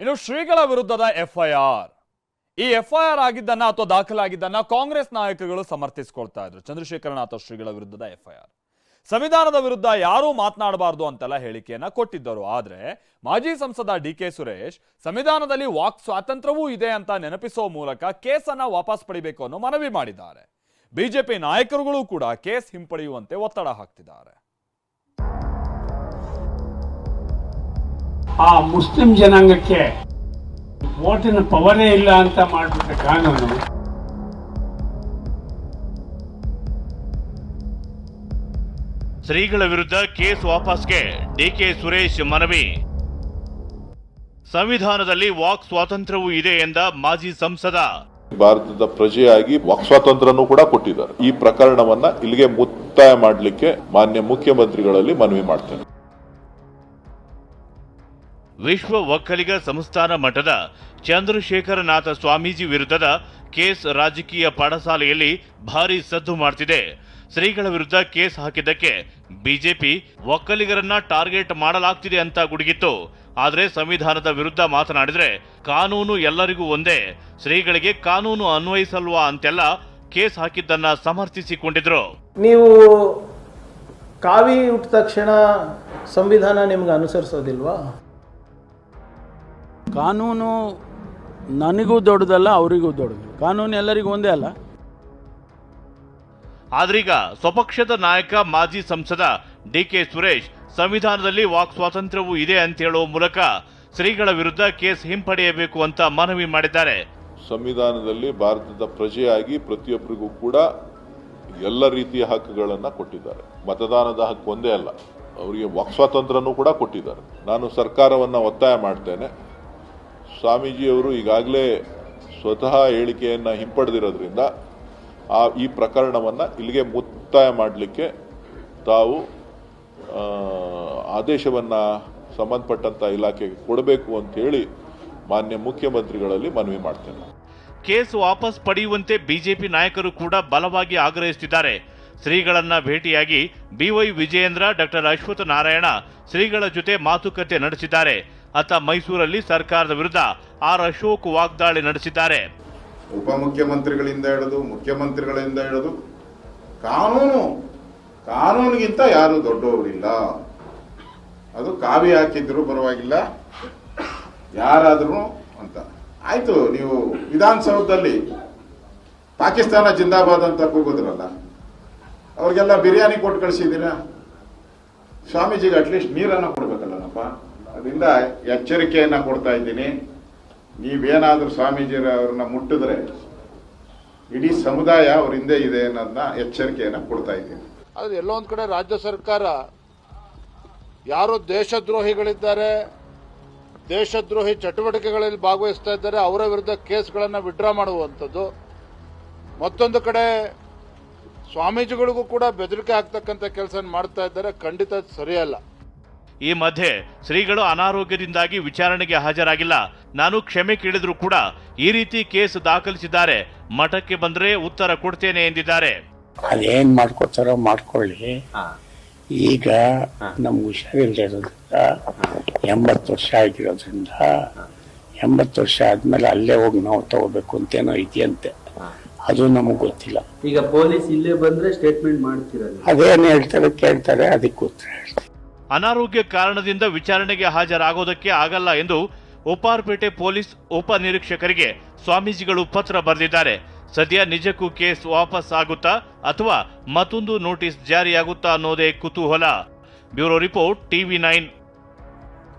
ಇನ್ನು ಶ್ರೀಗಳ ವಿರುದ್ಧದ ಎಫ್ಐಆರ್. ಈ ಎಫ್ಐಆರ್ ಆಗಿದ್ದನ್ನ ಅಥವಾ ದಾಖಲಾಗಿದ್ದನ್ನ ಕಾಂಗ್ರೆಸ್ ನಾಯಕರುಗಳು ಸಮರ್ಥಿಸಿಕೊಳ್ತಾ ಇದ್ರು. ಚಂದ್ರಶೇಖರನಾಥ ಶ್ರೀಗಳ ವಿರುದ್ಧದ ಎಫ್ಐಆರ್. ಸಂವಿಧಾನದ ವಿರುದ್ಧ ಯಾರೂ ಮಾತನಾಡಬಾರದು ಅಂತೆಲ್ಲ ಹೇಳಿಕೆಯನ್ನ ಕೊಟ್ಟಿದ್ದರು. ಆದ್ರೆ ಮಾಜಿ ಸಂಸದ ಡಿ ಕೆ ಸುರೇಶ್, ಸಂವಿಧಾನದಲ್ಲಿ ವಾಕ್ ಸ್ವಾತಂತ್ರ್ಯವೂ ಇದೆ ಅಂತ ನೆನಪಿಸುವ ಮೂಲಕ ಕೇಸನ್ನ ವಾಪಸ್ ಪಡಿಬೇಕು ಅನ್ನೋ ಮನವಿ ಮಾಡಿದ್ದಾರೆ. ಬಿಜೆಪಿ ನಾಯಕರುಗಳು ಕೂಡ ಕೇಸ್ ಹಿಂಪಡೆಯುವಂತೆ ಒತ್ತಡ ಹಾಕ್ತಿದ್ದಾರೆ. ಆ ಮುಸ್ಲಿಂ ಜನಾಂಗಕ್ಕೆ ಓಟಿನ ಪವರೇ ಇಲ್ಲ ಅಂತ ಮಾಡಿಬಿಟ್ಟ ಕಾನೂನು. ಶ್ರೀಗಳ ವಿರುದ್ಧ ಕೇಸ್ ವಾಪಸ್ಗೆ ಡಿಕೆ ಸುರೇಶ್ ಮನವಿ. ಸಂವಿಧಾನದಲ್ಲಿ ವಾಕ್ ಸ್ವಾತಂತ್ರ್ಯವೂ ಇದೆ ಎಂದ ಮಾಜಿ ಸಂಸದ. ಭಾರತದ ಪ್ರಜೆಯಾಗಿ ವಾಕ್ ಸ್ವಾತಂತ್ರ್ಯನೂ ಕೂಡ ಕೊಟ್ಟಿದ್ದಾರೆ. ಈ ಪ್ರಕರಣವನ್ನ ಇಲ್ಲಿಗೆ ಮುಕ್ತಾಯ ಮಾಡಲಿಕ್ಕೆ ಮಾನ್ಯ ಮುಖ್ಯಮಂತ್ರಿಗಳಲ್ಲಿ ಮನವಿ ಮಾಡ್ತೇನೆ. ವಿಶ್ವ ಒಕ್ಕಲಿಗ ಸಂಸ್ಥಾನ ಮಠದ ಚಂದ್ರಶೇಖರನಾಥ ಸ್ವಾಮೀಜಿ ವಿರುದ್ಧದ ಕೇಸ್ ರಾಜಕೀಯ ಪಾಠಶಾಲೆಯಲ್ಲಿ ಭಾರೀ ಸದ್ದು ಮಾಡ್ತಿದೆ. ಶ್ರೀಗಳ ವಿರುದ್ಧ ಕೇಸ್ ಹಾಕಿದ್ದಕ್ಕೆ ಬಿಜೆಪಿ ಒಕ್ಕಲಿಗರನ್ನ ಟಾರ್ಗೆಟ್ ಮಾಡಲಾಗ್ತಿದೆ ಅಂತ ಗುಡುಗಿತ್ತು. ಆದರೆ ಸಂವಿಧಾನದ ವಿರುದ್ಧ ಮಾತನಾಡಿದ್ರೆ ಕಾನೂನು ಎಲ್ಲರಿಗೂ ಒಂದೇ. ಶ್ರೀಗಳಿಗೆ ಕಾನೂನು ಅನ್ವಯಿಸಲ್ವಾ ಅಂತೆಲ್ಲ ಕೇಸ್ ಹಾಕಿದ್ದನ್ನ ಸಮರ್ಥಿಸಿಕೊಂಡಿದ್ರು. ನೀವು ಕಾವಿ ಹುಟ್ಟಿದ ತಕ್ಷಣ ಸಂವಿಧಾನ ನಿಮ್ಗೆ ಅನುಸರಿಸೋದಿಲ್ವಾ? ಕಾನೂನು ನನಗೂ ದೊಡ್ಡದಲ್ಲ ಅವರಿಗೂ ದೊಡ್ಡದು. ಕಾನೂನು ಎಲ್ಲರಿಗೂ ಒಂದೇ ಅಲ್ಲ. ಆದ್ರೀಗ ಸ್ವಪಕ್ಷದ ನಾಯಕ ಮಾಜಿ ಸಂಸದ ಡಿ ಕೆ ಸುರೇಶ್ ಸಂವಿಧಾನದಲ್ಲಿ ವಾಕ್ ಸ್ವಾತಂತ್ರ್ಯವೂ ಇದೆ ಅಂತ ಹೇಳುವ ಮೂಲಕ ಶ್ರೀಗಳ ವಿರುದ್ಧ ಕೇಸ್ ಹಿಂಪಡೆಯಬೇಕು ಅಂತ ಮನವಿ ಮಾಡಿದ್ದಾರೆ. ಸಂವಿಧಾನದಲ್ಲಿ ಭಾರತದ ಪ್ರಜೆಯಾಗಿ ಪ್ರತಿಯೊಬ್ಬರಿಗೂ ಕೂಡ ಎಲ್ಲ ರೀತಿಯ ಹಕ್ಕುಗಳನ್ನು ಕೊಟ್ಟಿದ್ದಾರೆ. ಮತದಾನದ ಹಕ್ಕು ಒಂದೇ ಅಲ್ಲ ಅವರಿಗೆ ವಾಕ್ ಸ್ವಾತಂತ್ರ್ಯನೂ ಕೂಡ ಕೊಟ್ಟಿದ್ದಾರೆ. ನಾನು ಸರ್ಕಾರವನ್ನು ಒತ್ತಾಯ ಮಾಡ್ತೇನೆ. ಸ್ವಾಮೀಜಿಯವರು ಈಗಾಗಲೇ ಸ್ವತಃ ಹೇಳಿಕೆಯನ್ನು ಹಿಂಪಡೆದಿರೋದ್ರಿಂದ ಆ ಈ ಪ್ರಕರಣವನ್ನು ಇಲ್ಲಿಗೆ ಮುಕ್ತಾಯ ಮಾಡಲಿಕ್ಕೆ ತಾವು ಆದೇಶವನ್ನು ಸಂಬಂಧಪಟ್ಟಂಥ ಇಲಾಖೆಗೆ ಕೊಡಬೇಕು ಅಂತೇಳಿ ಮಾನ್ಯ ಮುಖ್ಯಮಂತ್ರಿಗಳಲ್ಲಿ ಮನವಿ ಮಾಡ್ತೇನೆ. ಕೇಸ್ ವಾಪಸ್ ಪಡೆಯುವಂತೆ ಬಿಜೆಪಿ ನಾಯಕರು ಕೂಡ ಬಲವಾಗಿ ಆಗ್ರಹಿಸುತ್ತಿದ್ದಾರೆ. ಶ್ರೀಗಳನ್ನ ಭೇಟಿಯಾಗಿ B Y Vijayendra doctor Ashwath Narayana ಶ್ರೀಗಳ ಜೊತೆ ಮಾತುಕತೆ ನಡೆಸಿದ್ದಾರೆ. ಅತ್ತ ಮೈಸೂರಲ್ಲಿ ಸರ್ಕಾರದ ವಿರುದ್ಧ ಆರ್ ಅಶೋಕ್ ವಾಗ್ದಾಳಿ ನಡೆಸಿದ್ದಾರೆ. ಉಪಮುಖ್ಯಮಂತ್ರಿಗಳಿಂದ ಹಿಡಿದು ಮುಖ್ಯಮಂತ್ರಿಗಳಿಂದ ಹಿಡಿದು ಕಾನೂನು, ಕಾನೂನಿಗಿಂತ ಯಾರು ದೊಡ್ಡವರಿಲ್ಲ. ಅದು ಕಾವಿ ಹಾಕಿದ್ರು ಪರವಾಗಿಲ್ಲ, ಯಾರಾದ್ರೂ ಅಂತ. ಆಯ್ತು, ನೀವು ವಿಧಾನಸೌಧದಲ್ಲಿ ಪಾಕಿಸ್ತಾನ ಜಿಂದಾಬಾದ್ ಅಂತ ಕೂಗಿದ್ರಲ್ಲ, ಅವ್ರಿಗೆಲ್ಲ ಬಿರಿಯಾನಿ ಕೊಟ್ಟು ಕಳಿಸಿದ್ದೀರಾ? ಸ್ವಾಮೀಜಿಗೆ ಅಟ್ಲೀಸ್ಟ್ ನೀರನ್ನು ಕೊಡ್ಬೇಕಲ್ಲನಪ್ಪ. ಅದರಿಂದ ಎಚ್ಚರಿಕೆಯನ್ನು ಕೊಡ್ತಾ ಇದ್ದೀನಿ. ನೀವೇನಾದರೂ ಸ್ವಾಮೀಜಿ ಅವ್ರನ್ನ ಮುಟ್ಟಿದ್ರೆ ಇಡೀ ಸಮುದಾಯ ಅವ್ರ ಹಿಂದೆ ಇದೆ ಅನ್ನೋದನ್ನ ಎಚ್ಚರಿಕೆಯನ್ನು ಕೊಡ್ತಾ ಇದ್ದೀನಿ. ಆದರೆ ಒಂದು ಕಡೆ ರಾಜ್ಯ ಸರ್ಕಾರ ಯಾರು ದೇಶದ್ರೋಹಿಗಳಿದ್ದಾರೆ, ದೇಶದ್ರೋಹಿ ಚಟುವಟಿಕೆಗಳಲ್ಲಿ ಭಾಗವಹಿಸ್ತಾ ಇದ್ದಾರೆ, ಅವರ ವಿರುದ್ಧ ಕೇಸ್ಗಳನ್ನು ವಿಡ್ರಾ ಮಾಡುವಂಥದ್ದು. ಮತ್ತೊಂದು ಕಡೆ ಸ್ವಾಮೀಜಿಗಳಿಗೂ ಕೂಡ ಬೆದರಿಕೆ ಆಗ್ತಕ್ಕಂಥ ಕೆಲಸ ಮಾಡ್ತಾ ಇದ್ದಾರೆ. ಖಂಡಿತ ಸರಿಯಲ್ಲ. ಈ ಮಧ್ಯೆ ಶ್ರೀಗಳು ಅನಾರೋಗ್ಯದಿಂದಾಗಿ ವಿಚಾರಣೆಗೆ ಹಾಜರಾಗಿಲ್ಲ. ನಾನು ಕ್ಷಮೆ ಕೇಳಿದರೂ ಕೂಡ ಈ ರೀತಿ ಕೇಸ್ ದಾಖಲಿಸಿದ್ದಾರೆ. ಮಠಕ್ಕೆ ಬಂದ್ರೆ ಉತ್ತರ ಕೊಡ್ತೇನೆ ಎಂದಿದ್ದಾರೆ. ಅದೇನ್ ಮಾಡ್ಕೋತಾರೋ ಮಾಡ್ಕೊಳ್ಳಿ. ಈಗ ನಮ್ಗೆ ಹುಷಾರಿಲ್ದಿರೋದ್ರಿಂದ ಎಂಬತ್ತು ವರ್ಷ ಆಗಿರೋದ್ರಿಂದ ಎಂಬತ್ತು ವರ್ಷ ಆದ್ಮೇಲೆ ಅಲ್ಲೇ ಹೋಗಿ ನಾವು ತಗೋಬೇಕು ಅಂತೇನೋ ಇದೆಯಂತೆ. ಅದು ನಮಗೆ ಗೊತ್ತಿಲ್ಲ. ಈಗ ಪೊಲೀಸ್ ಇಲ್ಲೇ ಬಂದ್ರೆ ಸ್ಟೇಟ್ಮೆಂಟ್ ಮಾಡ್ತೀರ ಅದೇನು ಹೇಳ್ತಾರೆ ಕೇಳ್ತಾರೆ ಅದಕ್ಕೆ ಉತ್ತರ ಹೇಳ್ತೀವಿ ಅನಾರೋಗ್ಯ ಕಾರಣದಿಂದ ವಿಚಾರಣೆಗೆ ಹಾಜರಾಗೋದಕ್ಕೆ ಆಗಲ್ಲ ಎಂದು ಉಪಾರ್ಪೇಟೆ ಪೊಲೀಸ್ ಉಪ ನಿರೀಕ್ಷಕರಿಗೆ ಸ್ವಾಮೀಜಿಗಳು ಪತ್ರ ಬರೆದಿದ್ದಾರೆ. ಸದ್ಯ ನಿಜಕ್ಕೂ ಕೇಸ್ ವಾಪಸ್ ಆಗುತ್ತಾ ಅಥವಾ ಮತ್ತೊಂದು ನೋಟಿಸ್ ಜಾರಿಯಾಗುತ್ತಾ ಅನ್ನೋದೇ ಕುತೂಹಲ. Bureau report TV nine.